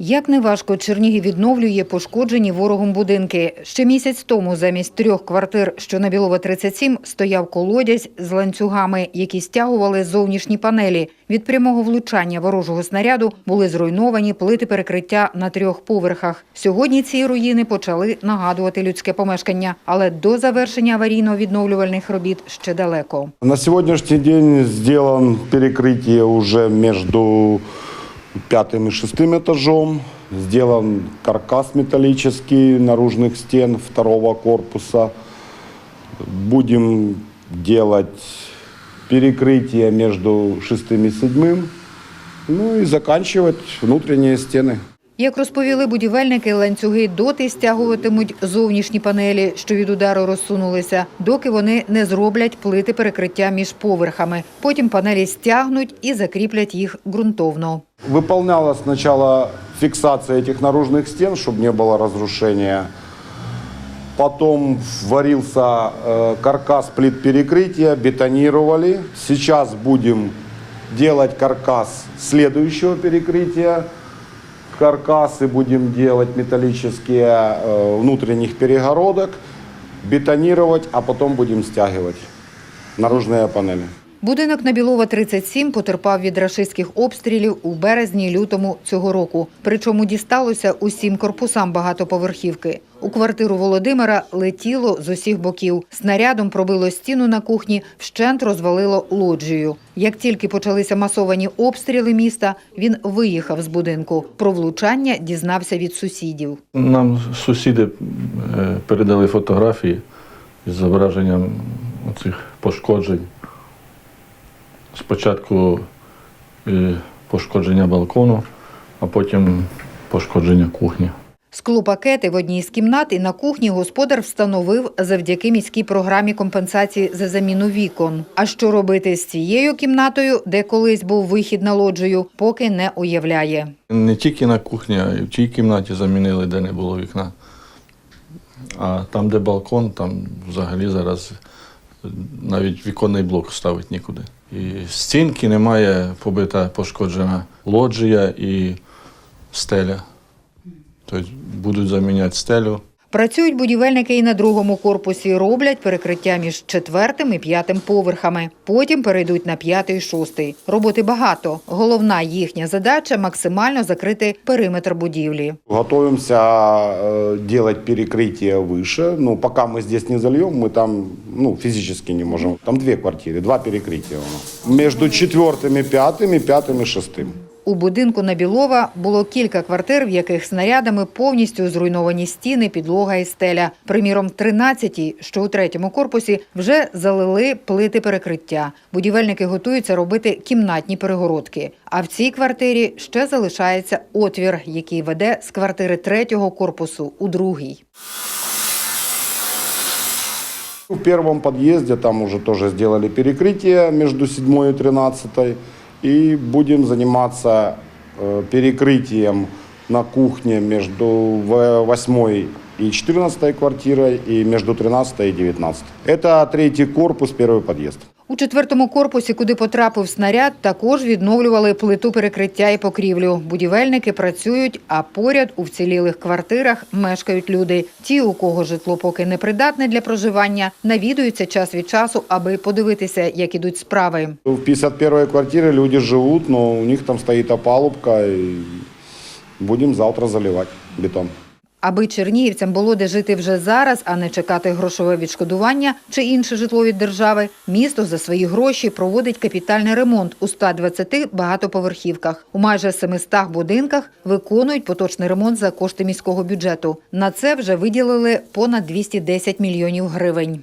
Як неважко Чернігів відновлює пошкоджені ворогом будинки. Ще місяць тому замість трьох квартир, що на Білова 37, стояв колодязь з ланцюгами, які стягували зовнішні панелі. Від прямого влучання ворожого снаряду були зруйновані плити перекриття на трьох поверхах. Сьогодні ці руїни почали нагадувати людське помешкання, але до завершення аварійно-відновлювальних робіт ще далеко. На сегодняшний день сделан перекрытие уже между пятым и шестым этажом. Сделан каркас металлический наружных стен второго корпуса. Будем делать перекрытие между шестым и седьмым. Ну и заканчивать внутренние стены. Як розповіли будівельники, ланцюги доти стягуватимуть зовнішні панелі, що від удару розсунулися, доки вони не зроблять плити перекриття між поверхами. Потім панелі стягнуть і закріплять їх ґрунтовно. Выполнялась сначала фиксация этих наружных стен, чтобы не было разрушения. Потом варился э, каркас плит перекрытия, бетонировали. Сейчас будем делать каркас следующего перекрытия. Каркасы будем делать металлические э, внутренних перегородок, бетонировать, а потом будем стягивать наружные панели. Будинок на Білова 37 потерпав від рашистських обстрілів у березні лютому цього року. Причому дісталося усім корпусам багатоповерхівки. У квартиру Володимира летіло з усіх боків. Снарядом пробило стіну на кухні, вщент розвалило лоджію. Як тільки почалися масовані обстріли міста, він виїхав з будинку. Про влучання дізнався від сусідів. Нам сусіди е, передали фотографії з зображенням цих пошкоджень. Спочатку е, пошкодження балкону, а потім пошкодження кухні. Склопакети в одній з кімнат і на кухні господар встановив завдяки міській програмі компенсації за заміну вікон. А що робити з цією кімнатою, де колись був вихід на лоджію, поки не уявляє. Не тільки на кухні, а й в тій кімнаті замінили, де не було вікна. А там, де балкон, там взагалі зараз навіть віконний блок ставити нікуди. І стінки немає, побита, пошкоджена лоджія і стеля. Тобто будуть заміняти стелю. Працюють будівельники і на другому корпусі, роблять перекриття між четвертим і п'ятим поверхами. Потім перейдуть на п'ятий і шостий. Роботи багато. Головна їхня задача максимально закрити периметр будівлі. Готовимся э, делать перекрытие выше. Ну, пока мы здесь не зальем, мы там ну, физически не можем. Там две квартиры, два перекрытия у нас. Между четвертым и пятым, и пятым и шестым. У будинку на Білова було кілька квартир, в яких снарядами повністю зруйновані стіни, підлога і стеля. Приміром, 13-й, що у третьому корпусі, вже залили плити перекриття. Будівельники готуються робити кімнатні перегородки. А в цій квартирі ще залишається отвір, який веде з квартири третього корпусу у другий. В первом подъезде там уже тоже сделали перекрытие между седьмой и тринадцатой. И будем заниматься э, перекрытием на кухне между в- восьмой и 14 квартирой и между 13 и 19. Это третий корпус, первый подъезд. У четвертому корпусі, куди потрапив снаряд, також відновлювали плиту перекриття і покрівлю. Будівельники працюють, а поряд у вцілілих квартирах мешкають люди. Ті, у кого житло поки не придатне для проживання, навідуються час від часу, аби подивитися, як ідуть справи. В 51 квартире люди живут, но у них там стоит опалубка, и будем завтра заливать бетон. Аби чернігівцям було де жити вже зараз, а не чекати грошове відшкодування чи інше житло від держави, місто за свої гроші проводить капітальний ремонт у 120 багатоповерхівках. У майже 700 будинках виконують поточний ремонт за кошти міського бюджету. На це вже виділили понад 210 мільйонів гривень.